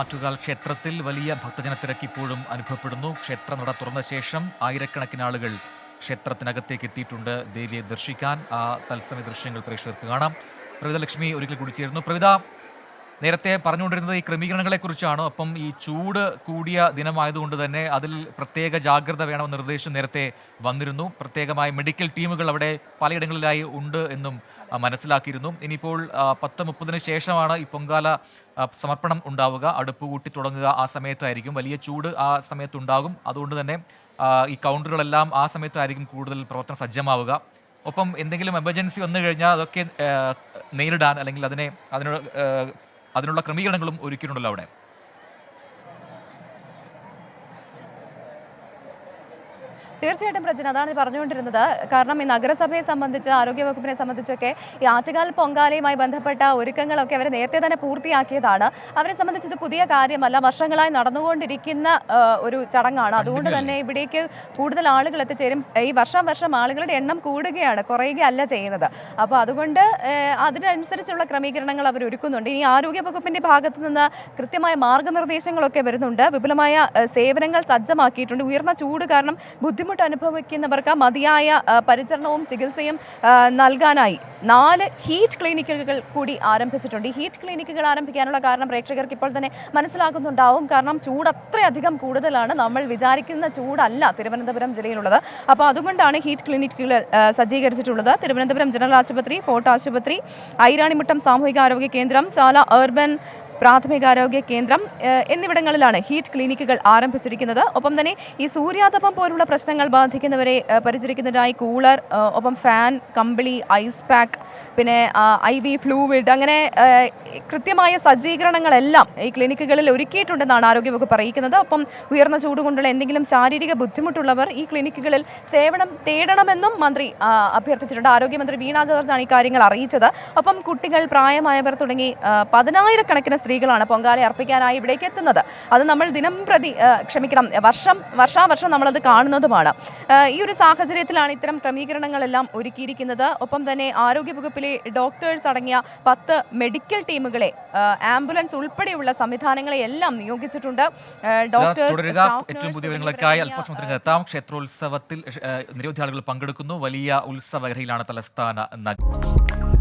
ആറ്റുകാൽ ക്ഷേത്രത്തിൽ വലിയ ഭക്തജന തിരക്ക് ഇപ്പോഴും അനുഭവപ്പെടുന്നു. ക്ഷേത്ര നട തുറന്ന ശേഷം ആയിരക്കണക്കിന് ആളുകൾ ക്ഷേത്രത്തിനകത്തേക്ക് എത്തിയിട്ടുണ്ട്. ദേവിയെ ദർശിക്കാൻ ആ തത്സമയ ദൃശ്യങ്ങൾ പ്രേക്ഷകർക്ക് കാണാം. പ്രവിത ലക്ഷ്മി ഒരിക്കൽ കൂടി ചേരുന്നു. പ്രവിത നേരത്തെ പറഞ്ഞുകൊണ്ടിരുന്നത് ഈ ക്രമീകരണങ്ങളെ കുറിച്ചാണ് അപ്പം ഈ ചൂട് കൂടിയ ദിനമായതുകൊണ്ട് തന്നെ അതിൽ പ്രത്യേക ജാഗ്രത വേണമെന്ന നിർദ്ദേശം നേരത്തെ വന്നിരുന്നു. പ്രത്യേകമായ മെഡിക്കൽ ടീമുകൾ അവിടെ പലയിടങ്ങളിലായി ഉണ്ട് എന്നും മനസ്സിലാക്കിയിരുന്നു. ഇനിയിപ്പോൾ പത്ത് മുപ്പതിന് ശേഷമാണ് ഈ പൊങ്കാല സമർപ്പണം ഉണ്ടാവുക അടുപ്പ് കൂട്ടി തുടങ്ങുക ആ സമയത്തായിരിക്കും. വലിയ ചൂട് ആ സമയത്തുണ്ടാകും. അതുകൊണ്ട് തന്നെ ഈ കൗണ്ടറുകളെല്ലാം ആ സമയത്തായിരിക്കും കൂടുതൽ പ്രവർത്തന സജ്ജമാവുക. ഒപ്പം എന്തെങ്കിലും എമർജൻസി വന്നു കഴിഞ്ഞാൽ അതൊക്കെ നേരിടാൻ അല്ലെങ്കിൽ അതിനെ അതിനുള്ള അതിനുള്ള ക്രമീകരണങ്ങളും ഒരുക്കിയിട്ടുണ്ടല്ലോ അവിടെ. തീർച്ചയായിട്ടും പ്രജന അതാണ് പറഞ്ഞുകൊണ്ടിരുന്നത്. കാരണം ഈ നഗരസഭയെ സംബന്ധിച്ച് ആരോഗ്യവകുപ്പിനെ സംബന്ധിച്ചൊക്കെ ഈ ആറ്റുകാൽ പൊങ്കാലയുമായി ബന്ധപ്പെട്ട ഒരുക്കങ്ങളൊക്കെ അവർ നേരത്തെ തന്നെ പൂർത്തിയാക്കിയതാണ്. അവരെ സംബന്ധിച്ച് ഇത് പുതിയ കാര്യമല്ല. വർഷങ്ങളായി നടന്നുകൊണ്ടിരിക്കുന്ന ഒരു ചടങ്ങാണ്. അതുകൊണ്ട് തന്നെ ഇവിടേക്ക് കൂടുതൽ ആളുകൾ എത്തിച്ചേരും. ഈ വർഷം വർഷം ആളുകളുടെ എണ്ണം കൂടുകയാണ് കുറയുകയല്ല ചെയ്യുന്നത്. അപ്പോൾ അതുകൊണ്ട് അതിനനുസരിച്ചുള്ള ക്രമീകരണങ്ങൾ അവർ ഒരുക്കുന്നുണ്ട്. ഇനി ആരോഗ്യവകുപ്പിന്റെ ഭാഗത്തു നിന്ന് കൃത്യമായ മാർഗനിർദ്ദേശങ്ങളൊക്കെ വരുന്നുണ്ട്. വിപുലമായ സേവനങ്ങൾ സജ്ജമാക്കിയിട്ടുണ്ട്. ഉയർന്ന ചൂട് കാരണം ബുദ്ധിമുട്ട് അനുഭവിക്കുന്നവർക്ക് മതിയായ പരിചരണവും ചികിത്സയും നൽകാനായി. നാല് ഹീറ്റ് ക്ലിനിക്കുകൾ കൂടി ആരംഭിച്ചിട്ടുണ്ട്. ഈ ഹീറ്റ് ക്ലിനിക്കുകൾ ആരംഭിക്കാനുള്ള കാരണം പ്രേക്ഷകർക്ക് ഇപ്പോൾ തന്നെ മനസ്സിലാകുന്നുണ്ടാവും. കാരണം ചൂട് അത്രയധികം കൂടുതലാണ്. നമ്മൾ വിചാരിക്കുന്ന ചൂടല്ല തിരുവനന്തപുരം ജില്ലയിലുള്ളത്. അപ്പോൾ അതുകൊണ്ടാണ് ഹീറ്റ് ക്ലിനിക്കുകൾ സജ്ജീകരിച്ചിട്ടുള്ളത്. തിരുവനന്തപുരം ജനറൽ ആശുപത്രി ഫോർട്ട് ആശുപത്രി ഐരാണിമുട്ടം സാമൂഹിക ആരോഗ്യ കേന്ദ്രം ചാല അർബൻ പ്രാഥമികാരോഗ്യ കേന്ദ്രം എന്നിവിടങ്ങളിലാണ് ഹീറ്റ് ക്ലിനിക്കുകൾ ആരംഭിച്ചിരിക്കുന്നത്. ഒപ്പം തന്നെ ഈ സൂര്യാതപം പോലുള്ള പ്രശ്നങ്ങൾ ബാധിക്കുന്നവരെ പരിചരിക്കുന്നതിനായി കൂളർ ഒപ്പം ഫാൻ കമ്പിളി ഐസ് പാക്ക് പിന്നെ ഐ വി ഫ്ലൂവിഡ് അങ്ങനെ കൃത്യമായ സജ്ജീകരണങ്ങളെല്ലാം ഈ ക്ലിനിക്കുകളിൽ ഒരുക്കിയിട്ടുണ്ടെന്നാണ് ആരോഗ്യവകുപ്പ് അറിയിക്കുന്നത്. ഒപ്പം ഉയർന്ന ചൂട് കൊണ്ടുള്ള എന്തെങ്കിലും ശാരീരിക ബുദ്ധിമുട്ടുള്ളവർ ഈ ക്ലിനിക്കുകളിൽ സേവനം തേടണമെന്നും മന്ത്രി അഭ്യർത്ഥിച്ചിട്ടുണ്ട്. ആരോഗ്യമന്ത്രി വീണ ജോർജാണ് കാര്യങ്ങൾ അറിയിച്ചത്. ഒപ്പം കുട്ടികൾ പ്രായമായവർ തുടങ്ങി പതിനായിരക്കണക്കിന് സ്ത്രീകളാണ് പൊങ്കാല അർപ്പിക്കാനായി ഇവിടേക്ക് എത്തുന്നത്. അത് നമ്മൾ ദിനം പ്രതി ക്ഷമിക്കണം വർഷം വർഷാവർഷം നമ്മളത് കാണുന്നതുമാണ്. ഈ ഒരു സാഹചര്യത്തിലാണ് ഇത്തരം ക്രമീകരണങ്ങളെല്ലാം ഒരുക്കിയിരിക്കുന്നത്. ഒപ്പം തന്നെ ആരോഗ്യവകുപ്പിലെ ഡോക്ടേഴ്സ് അടങ്ങിയ പത്ത് മെഡിക്കൽ ടീമുകളെ ആംബുലൻസ് ഉൾപ്പെടെയുള്ള സംവിധാനങ്ങളെ എല്ലാം നിയോഗിച്ചിട്ടുണ്ട്. ഏറ്റവും പുതിയ വിവരങ്ങൾക്കായി എത്താം. ക്ഷേത്രോത്സവത്തിൽ നിരവധി ആളുകൾ പങ്കെടുക്കുന്നു. വലിയ ഉത്സവകരയിലാണ് തലസ്ഥാന നഗരം.